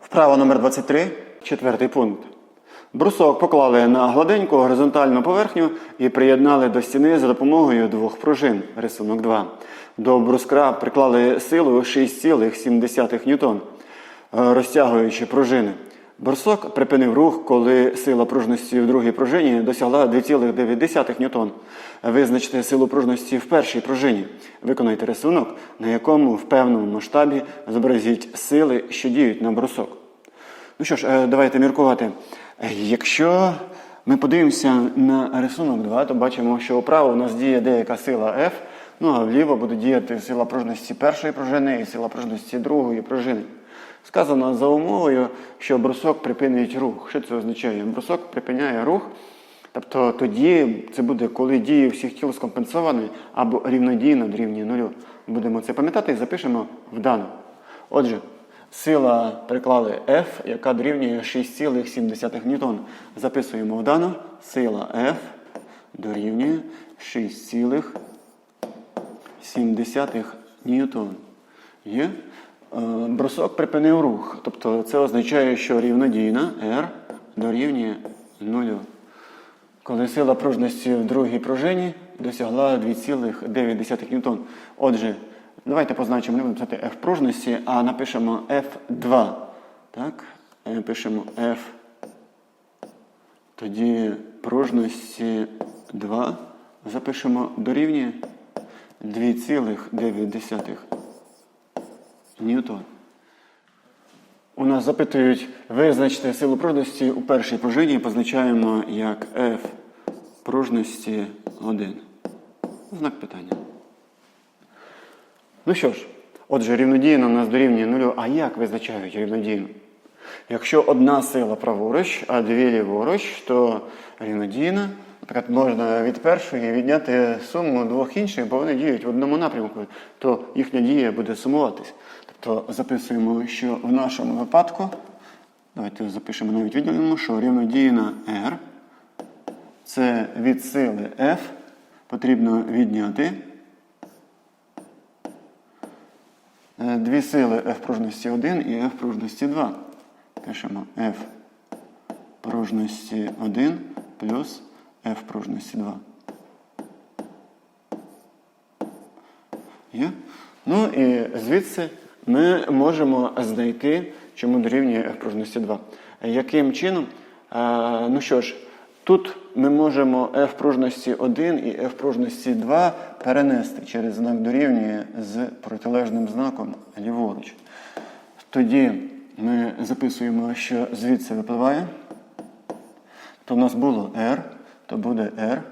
Вправа номер 23, четвертий пункт. Брусок поклали на гладеньку горизонтальну поверхню і приєднали до стіни за допомогою двох пружин. Рисунок 2. До брускра приклали силу 6,7 ньютон, е, розтягуючи пружини. Брусок припинив рух, коли сила пружності в другій пружині досягла 2,9 ньютон. Визначте силу пружності в першій пружині. Виконайте рисунок, на якому в певному масштабі зобразіть сили, що діють на брусок. Ну що ж, е, давайте міркувати. Якщо ми подивимося на рисунок 2, то бачимо, що вправо у нас діє деяка сила F, ну а вліво буде діяти сила пружності першої пружини і сила пружності другої пружини. Сказано за умовою, що брусок припинить рух. Що це означає? Брусок припиняє рух. Тобто тоді це буде, коли дії всіх тіл скомпенсовані або рівнодійно дорівнює нулю. Будемо це пам'ятати і запишемо в дану. Отже, сила приклали F, яка дорівнює 6,7 ньютон. Записуємо в дану. Сила F дорівнює 6,7 ньютон. Є? Е, Брусок припинив рух. Тобто це означає, що рівнодійна R дорівнює нулю. Коли сила пружності в другій пружині досягла 2,9 ньютон. Отже, давайте позначимо, не будемо писати F пружності, а напишемо F2. Так? Е, Пишемо F. Тоді пружності 2 запишемо дорівнює 2,9 ньютон. У нас запитують визначити силу пружності у першій пружині позначаємо як F пружності 1. Знак питання. Ну що ж, отже, рівнодійно у нас дорівнює нулю. А як визначають рівнодійно? Якщо одна сила праворуч, а дві ліворуч, то рівнодійна. Наприклад, можна від першої відняти суму двох інших, бо вони діють в одному напрямку, то їхня дія буде сумуватись. Тобто записуємо, що в нашому випадку, давайте запишемо навіть відділимо, що рівнодійна R це від сили F потрібно відняти е, дві сили F пружності 1 і F пружності 2. Пишемо F пружності 1 плюс F пружності 2. Є? Ну і звідси ми можемо знайти, чому дорівнює F пружності 2. Яким чином? Ну що ж, тут ми можемо F пружності 1 і F пружності 2 перенести через знак дорівнює з протилежним знаком ліворуч. Тоді ми записуємо, що звідси випливає. То в нас було R, то буде R.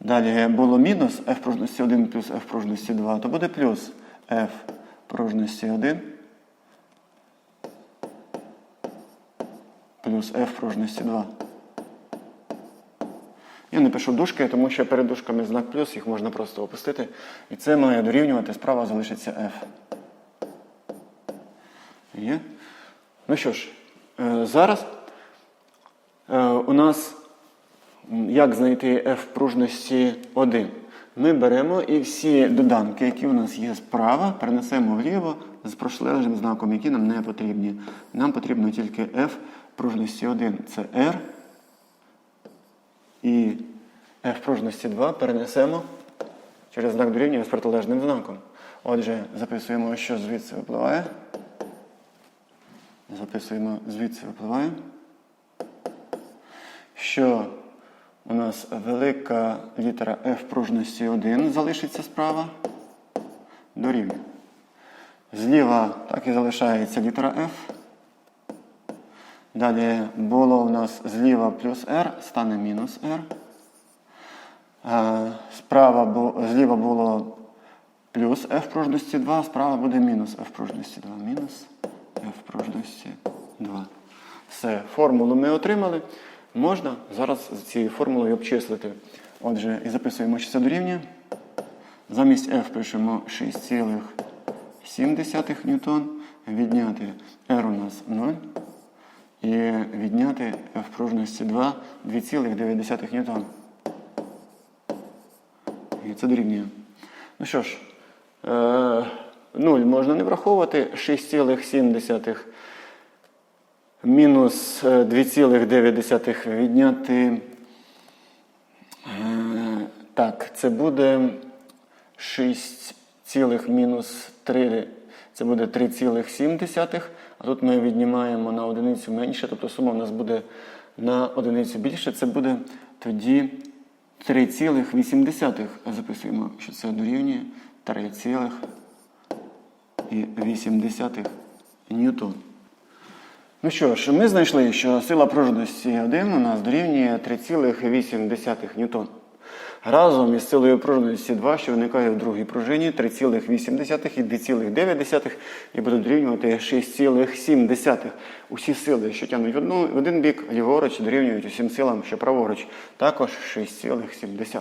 Далі було мінус f пружності 1 плюс f пружності 2, то буде плюс f пружності 1 плюс f пружності 2. Я не пишу дужки, тому що перед дужками знак плюс, їх можна просто опустити. І це має дорівнювати, справа залишиться f. Є? Ну що ж, е, зараз е, у нас як знайти f пружності 1? Ми беремо і всі доданки, які у нас є справа, перенесемо вліво з протилежним знаком, які нам не потрібні. Нам потрібно тільки f пружності 1. Це r. І f пружності 2 перенесемо через знак дорівнює з протилежним знаком. Отже, записуємо, що звідси випливає. Записуємо, звідси випливає, що у нас велика літера F пружності 1 залишиться справа дорівнює. Зліва так і залишається літера F. Далі було у нас зліва плюс R, стане мінус R. Е, Справа зліва було плюс F пружності 2, справа буде мінус F пружності 2. Мінус F пружності 2. Все, формулу ми отримали. Можна зараз цією формулою обчислити. Отже, і записуємо, що це дорівнює. Замість F пишемо 6,7 ньютон. Відняти R у нас 0. І відняти F пружності 2 2,9 ньютон. І це дорівнює. Ну що ж, е, 0 можна не враховувати. 6,7 мінус е, 2,9 відняти. Е, Так, це буде 6 мінус 3, це буде 3,7. А тут ми віднімаємо на одиницю менше, тобто сума у нас буде на одиницю більше. Це буде тоді 3,8. Записуємо, що це дорівнює 3,8 ньютон. Ну що ж, ми знайшли, що сила пружності 1 у нас дорівнює 3,8 ньютон. Разом із силою пружності 2, що виникає в другій пружині, 3,8 і 2,9 і буде дорівнювати 6,7. Усі сили, що тягнуть в, одну, в один бік, ліворуч, дорівнюють усім силам, що праворуч, також 6,7.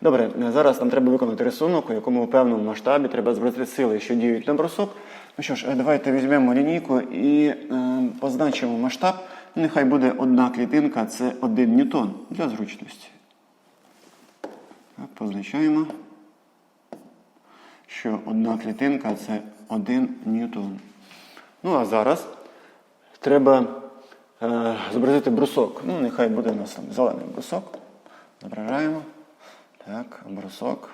Добре, зараз нам треба виконати рисунок, у якому у певному масштабі треба зобразити сили, що діють на брусок. Ну що ж, е, давайте візьмемо лінійку і е, позначимо масштаб. Нехай буде одна клітинка, це 1 ньютон для зручності. Так, позначаємо, що одна клітинка це 1 ньютон. Ну а зараз треба е, зобразити брусок. Ну, нехай буде у нас там зелений брусок. Зображаємо. Так, брусок.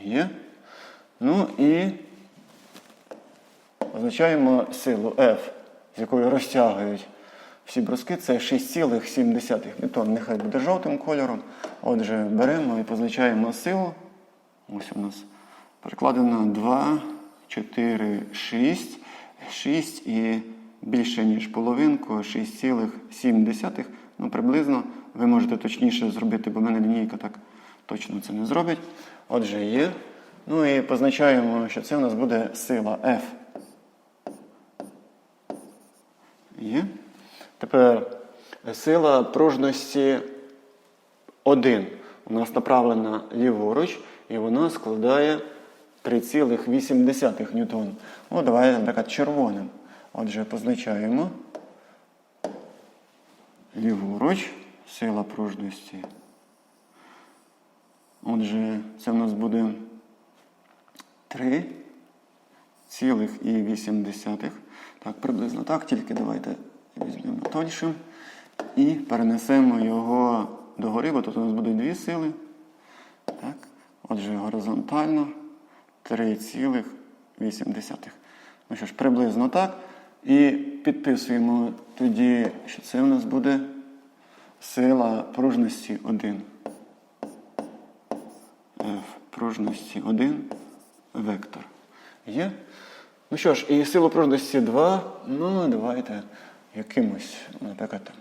Є. Ну і позначаємо силу F, з якою розтягують всі бруски. Це 6,7 ньютон. Нехай буде жовтим кольором. Отже, беремо і позначаємо силу. Ось у нас перекладено 2, 4, 6. 6 і більше, ніж половинку, 6,7. Ну, приблизно. Ви можете точніше зробити, бо в мене лінійка так точно це не зробить. Отже, є. Ну і позначаємо, що це у нас буде сила F. Є. Тепер сила пружності 1 у нас направлена ліворуч, і вона складає 3,8 ньютон. Ну, давайте, наприклад, червоним. Отже, позначаємо ліворуч, сила пружності. Отже, це в нас буде 3,8. Так, приблизно так, тільки давайте візьмемо тоньшим і перенесемо його догори, бо тут у нас будуть дві сили. Так. Отже, горизонтально 3,8. Ну що ж, приблизно так. І підписуємо тоді, що це у нас буде сила пружності 1. F пружності 1 вектор. Є? Ну що ж, і силу пружності 2. Ну, давайте якимось, наприклад, там,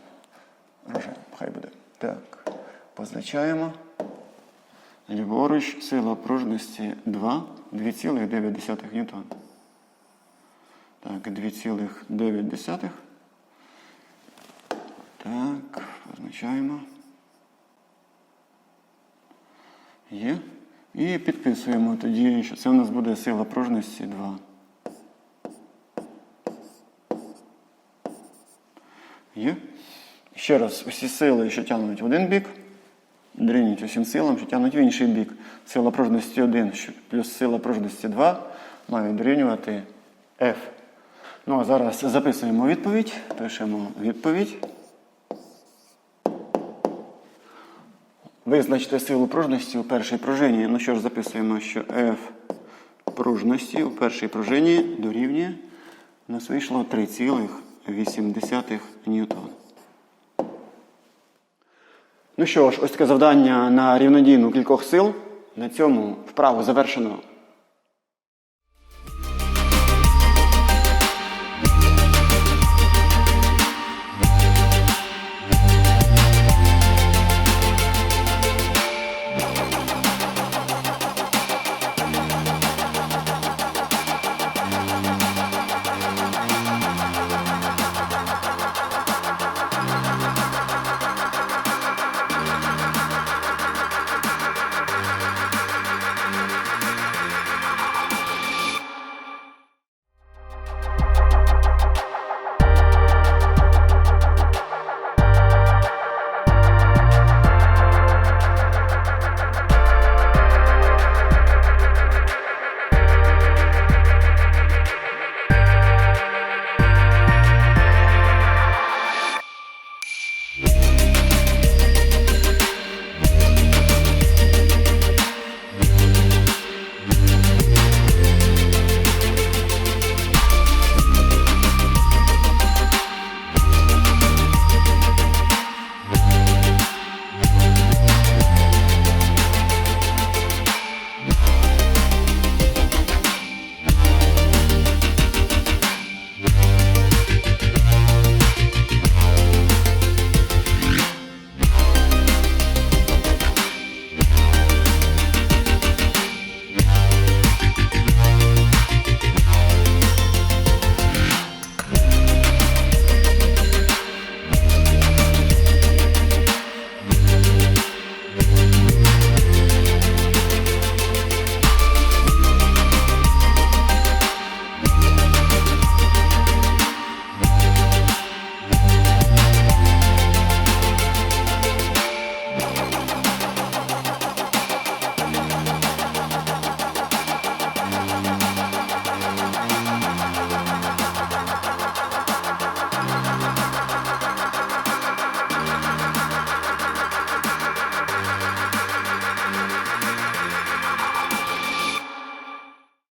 рожевим, хай буде. Так, позначаємо. Ліворуч сила пружності 2, 2,9 ньютон. Так, 2,9. Так, позначаємо. Є. І підписуємо тоді, що це у нас буде сила пружності 2. Є. Ще раз, усі сили, що тягнуть в один бік, дорівнюють усім силам, що тягнуть в інший бік. Сила пружності 1 плюс сила пружності 2 мають дорівнювати F. Ну а зараз записуємо відповідь, пишемо відповідь. Визначте силу пружності у першій пружині. Ну що ж, записуємо, що F пружності у першій пружині дорівнює. У нас вийшло 3,8 ньютон. Ну що ж, ось таке завдання на рівнодійну кількох сил. На цьому вправу завершено.